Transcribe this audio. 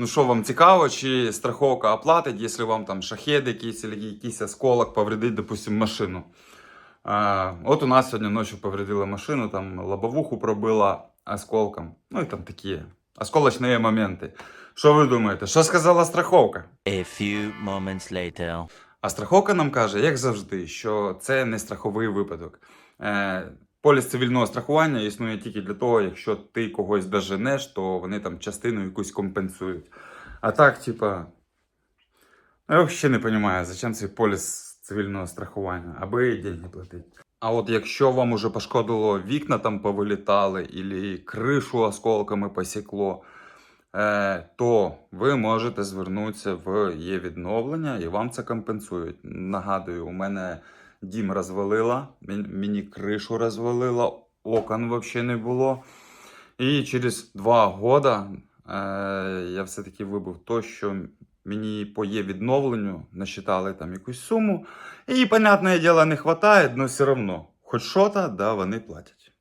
Ну що вам цікаво, чи страховка оплатить, якщо вам там шахед якийсь, або якийсь осколок повредить, допустим, машину. А, от у нас сьогодні ночі повредили машину, там лобовуху пробила осколком. Ну і там такі осколочні моменти. Що ви думаєте? Що сказала страховка? A few moments later. А страховка нам каже, як завжди, що це не страховий випадок. Поліс цивільного страхування існує тільки для того, якщо ти когось доженеш, то вони там частину якусь компенсують. А так, типа, ну, я взагалі не розумію, зачем цей поліс цивільного страхування, аби деньги платити. А от якщо вам уже пошкодило вікна там повилітали, і кришу осколками посікло, е, то ви можете звернутися в є відновлення і вам це компенсують. Нагадую, у мене дім розвалила, мені кришу розвалила, окон взагалі не було. І через два года е, я все-таки вибив то, що мені по є відновленню насчитали там якусь суму. І, понятне діло, не вистачає, але все одно. Хоч що-то, да, вони платять.